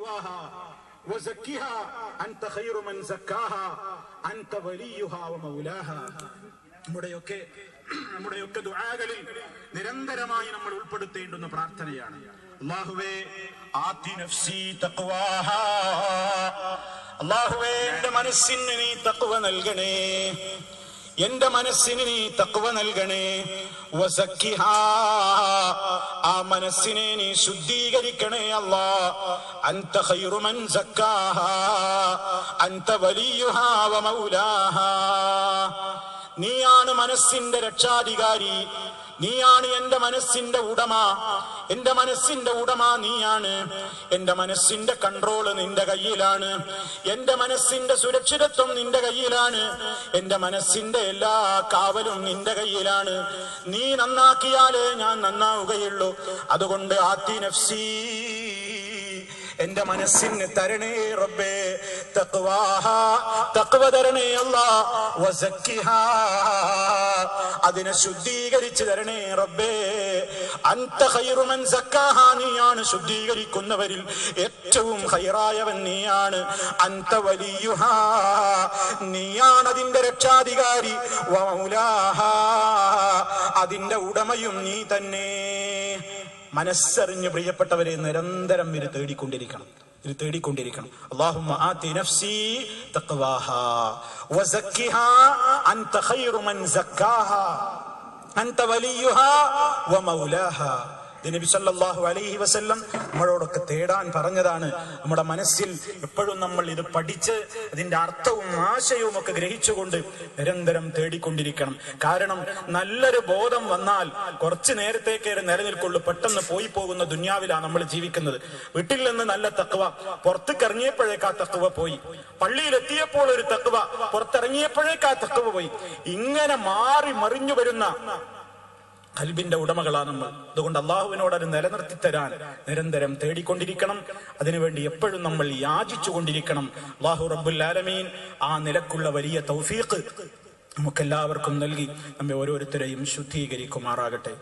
تقواها وزكها أنت خير من زكاها أنت وليها ومولاها നമ്മുടെയൊക്കെ നമ്മുടെയൊക്കെ ദുആകളിൽ നിരന്തരമായി നമ്മൾ ഉൾപ്പെടുത്തേണ്ടുന്ന പ്രാർത്ഥനയാണ് അള്ളാഹുവേ ആത്തി നഫ്സി തഖ്വാഹാ അള്ളാഹുവേ എന്റെ മനസ്സിന് നീ തഖ്വ നൽകണേ എന്റെ മനസ്സിന് നീ തക്വ നൽകണേ. ആ മനസ്സിനെ നീ ശുദ്ധീകരിക്കണേ അല്ലാ. വലിയുഹാ നീയാണ് മനസ്സിന്റെ രക്ഷാധികാരി. നീയാണ് എന്റെ മനസ്സിന്റെ ഉടമ. എന്റെ മനസ്സിന്റെ ഉടമ നീയാണ്. എന്റെ മനസ്സിന്റെ കൺട്രോൾ നിന്റെ കയ്യിലാണ്. എന്റെ മനസ്സിന്റെ സുരക്ഷിതത്വം നിന്റെ കയ്യിലാണ്. എന്റെ മനസ്സിന്റെ എല്ലാ കാവലും നിന്റെ കയ്യിലാണ്. നീ നന്നാക്കിയാലേ ഞാൻ നന്നാവുകയുള്ളൂ. അതുകൊണ്ട് ആത്തി നഫ്സീ എന്റെ മനസ്സിന് തരണേ റബ്ബേ. തക്വാഹ തക്വ തരണേ അല്ലാ വസക്കിഹാ അതിനെ ശുദ്ധീകരിച്ചു തരണേ റബ്ബേ. അൻത ഖൈറു മൻ സക്കാഹ നീയാണ് ശുദ്ധീകരിക്കുന്നവരിൽ ഏറ്റവും ഹൈറായവൻ നീയാണ്. വലിയുഹാ. നീയാണ് അതിന്റെ രക്ഷാധികാരി അതിന്റെ ഉടമയും നീ തന്നെ. മനസ്സറിഞ്ഞ് പ്രിയപ്പെട്ടവരെ നിരന്തരം ഇരു തേടിക്കൊണ്ടിരിക്കണം. തേടിക്കൊണ്ടിരിക്കണം. അല്ലാഹുമ്മ ആതി നഫ്സി തഖ്വാഹാ. വസക്കിഹാ അൻത ഖൈറു മൻ സക്കാഹാ അൻത വലിയുഹാ വമൗലാഹാ ഇത് നബി അലൈഹി വസല്ലം നമ്മളോടൊക്കെ തേടാൻ പറഞ്ഞതാണ്. നമ്മുടെ മനസ്സിൽ എപ്പോഴും നമ്മൾ ഇത് പഠിച്ച് അതിന്റെ അർത്ഥവും ആശയവും ഒക്കെ ഗ്രഹിച്ചുകൊണ്ട് നിരന്തരം തേടിക്കൊണ്ടിരിക്കണം. കാരണം നല്ലൊരു ബോധം വന്നാൽ കുറച്ചു നേരത്തേക്ക് നിലനിൽക്കുള്ളൂ. പെട്ടെന്ന് പോയി പോകുന്ന ദുന്യാവിലാണ് നമ്മൾ ജീവിക്കുന്നത്. വീട്ടിൽ നിന്ന് നല്ല തക്വ പുറത്തേക്കിറങ്ങിയപ്പോഴേക്ക് ആ തക്വ പോയി. പള്ളിയിലെത്തിയപ്പോൾ ഒരു തക്വ പുറത്തിറങ്ങിയപ്പോഴേക്ക് ആ തക്വ പോയി. ഇങ്ങനെ മാറി മറിഞ്ഞു വരുന്ന കൽബിന്റെ ഉടമകളാണ് നമ്മൾ. അതുകൊണ്ട് അള്ളാഹുവിനോട് അത് നിലനിർത്തി തരാൻ നിരന്തരം തേടിക്കൊണ്ടിരിക്കണം. അതിനുവേണ്ടി എപ്പോഴും നമ്മൾ യാചിച്ചു കൊണ്ടിരിക്കണം അള്ളാഹു റബ്ബുൽ ആലമീൻ ആ നിലക്കുള്ള വലിയ തൗഫീഖ് നമുക്കെല്ലാവർക്കും നൽകി. നമ്മെ ഓരോരുത്തരെയും ശുദ്ധീകരിക്കുമാറാകട്ടെ.